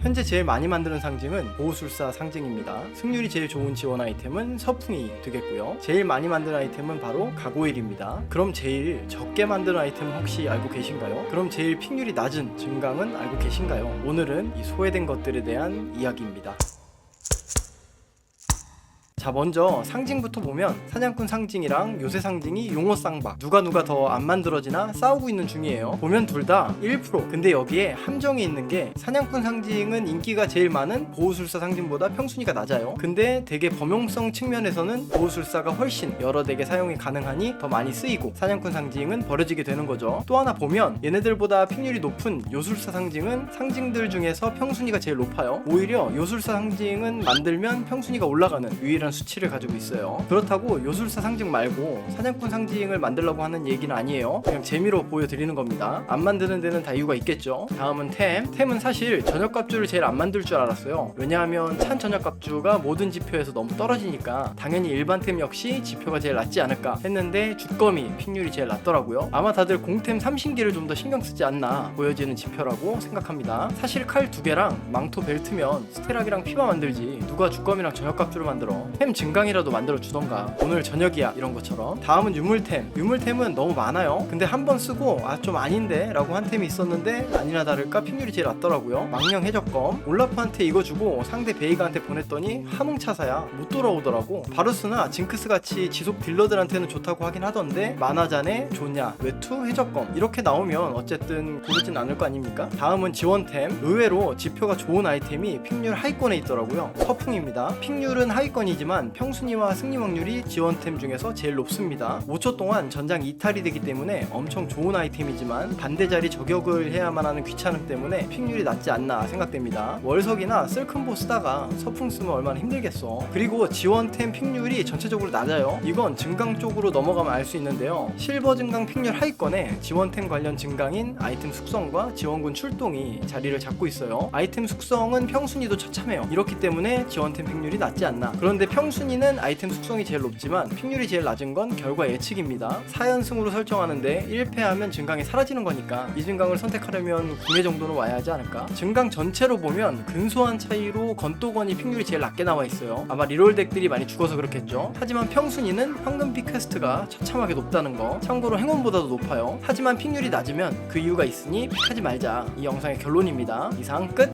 현재 제일 많이 만드는 상징은 보호술사 상징입니다. 승률이 제일 좋은 지원 아이템은 서풍이 되겠고요. 제일 많이 만드는 아이템은 바로 가고일입니다. 그럼 제일 적게 만드는 아이템은 혹시 알고 계신가요? 그럼 제일 픽률이 낮은 증강은 알고 계신가요? 오늘은 이 소외된 것들에 대한 이야기입니다. 자 먼저 상징부터 보면 사냥꾼 상징이랑 요새 상징이 용어 쌍박 누가 누가 더 안 만들어지나 싸우고 있는 중이에요. 보면 둘 다 1% 근데 여기에 함정이 있는 게 사냥꾼 상징은 인기가 제일 많은 보호술사 상징보다 평순위가 낮아요. 근데 되게 범용성 측면에서는 보호술사가 훨씬 여러 덱에 사용이 가능하니 더 많이 쓰이고 사냥꾼 상징은 버려지게 되는 거죠. 또 하나 보면 얘네들보다 픽률이 높은 요술사 상징은 상징들 중에서 평순위가 제일 높아요. 오히려 요술사 상징은 만들면 평순위가 올라가는 유일한 수치를 가지고 있어요. 그렇다고 요술사 상징 말고 사냥꾼 상징을 만들려고 하는 얘기는 아니에요. 그냥 재미로 보여드리는 겁니다. 안 만드는 데는 다 이유가 있겠죠. 다음은 템. 템은 사실 저녁 갑주를 제일 안 만들 줄 알았어요. 왜냐하면 찬 저녁 갑주가 모든 지표에서 너무 떨어지니까 당연히 일반 템 역시 지표가 제일 낮지 않을까 했는데 주검이 픽률이 제일 낮더라고요. 아마 다들 공템 삼신기를 좀 더 신경 쓰지 않나 보여지는 지표라고 생각합니다. 사실 칼 두 개랑 망토 벨트면 스테락이랑 피바 만들지 누가 주검이랑 저녁 갑주를 만들어 템 증강이라도 만들어 주던가. 오늘 저녁이야. 이런 것처럼. 다음은 유물템. 유물템은 너무 많아요. 근데 한 번 쓰고 아 좀 아닌데? 라고 한 템이 있었는데 아니나 다를까 픽률이 제일 낮더라고요. 망령 해적검. 올라프한테 이거 주고 상대 베이가한테 보냈더니 하뭉차사야. 못 돌아오더라고. 바루스나 징크스 같이 지속 딜러들한테는 좋다고 하긴 하던데 만화잔에 좋냐? 외투 해적검. 이렇게 나오면 어쨌든 고르진 않을 거 아닙니까? 다음은 지원템. 의외로 지표가 좋은 아이템이 픽률 하위권에 있더라고요. 서풍입니다. 픽률은 하위권이지만 평순위와 승리 확률이 지원템 중에서 제일 높습니다. 5초 동안 전장 이탈이 되기 때문에 엄청 좋은 아이템이지만 반대 자리 저격을 해야만 하는 귀찮음 때문에 픽률이 낮지 않나 생각됩니다. 월석이나 쓸큰보 쓰다가 서풍 쓰면 얼마나 힘들겠어. 그리고 지원템 픽률이 전체적으로 낮아요. 이건 증강 쪽으로 넘어가면 알 수 있는데요. 실버 증강 픽률 하위권에 지원템 관련 증강인 아이템 숙성과 지원군 출동이 자리를 잡고 있어요. 아이템 숙성은 평순위도 처참해요. 이렇기 때문에 지원템 픽률이 낮지 않나. 그런데 평 순위는 아이템 숙성이 제일 높지만 픽률이 제일 낮은 건 결과 예측입니다. 4연승으로 설정하는데 1패하면 증강이 사라지는 거니까 이 증강을 선택하려면 9회 정도는 와야 하지 않을까? 증강 전체로 보면 근소한 차이로 건도건이 픽률이 제일 낮게 나와 있어요. 아마 리롤 덱들이 많이 죽어서 그렇겠죠. 하지만 평순위는 황금 피 퀘스트가 처참하게 높다는 거 참고로 행운보다도 높아요. 하지만 픽률이 낮으면 그 이유가 있으니 픽하지 말자. 이 영상의 결론입니다. 이상 끝